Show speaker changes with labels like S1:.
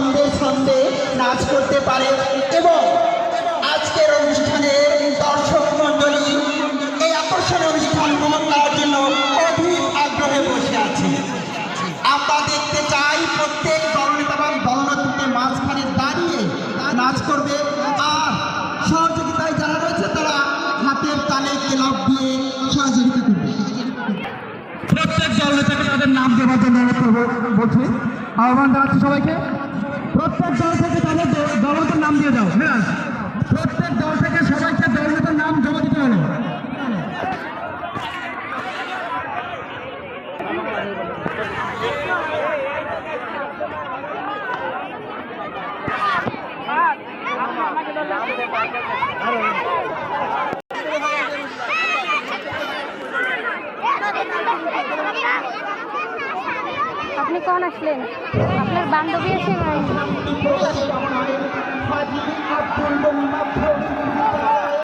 S1: ছন্দে ছন্দে নাচ করতে পারে এবং আজকের অনুষ্ঠানের দর্শক মণ্ডলী এই আকর্ষণ অনুষ্ঠান গ্রহণ করার জন্য অধিক আগ্রহে বসে আছে। আমরা দেখতে চাই প্রত্যেক দলনেতা এবং মাঝখানে দাঁড়িয়ে নাচ করবে। আর সহযোগিতায় যারা রয়েছে, তারা হাতের তালে ক্লাব দিয়ে সহযোগিতা করবে।
S2: প্রত্যেক দল নেতাকে তাদের নাম দেওয়ার জন্য বলছি, আহ্বান জানাচ্ছি সবাইকে। প্রত্যেক দল থেকে তাদের দলনেতার নাম দিয়ে দাও। মিরাজ প্রত্যেক দল থেকে সবাইকে দলনেতার নাম জমা দিতে হলো।
S3: আপনি কখন আসলেন? আপনার বান্ধবী এসে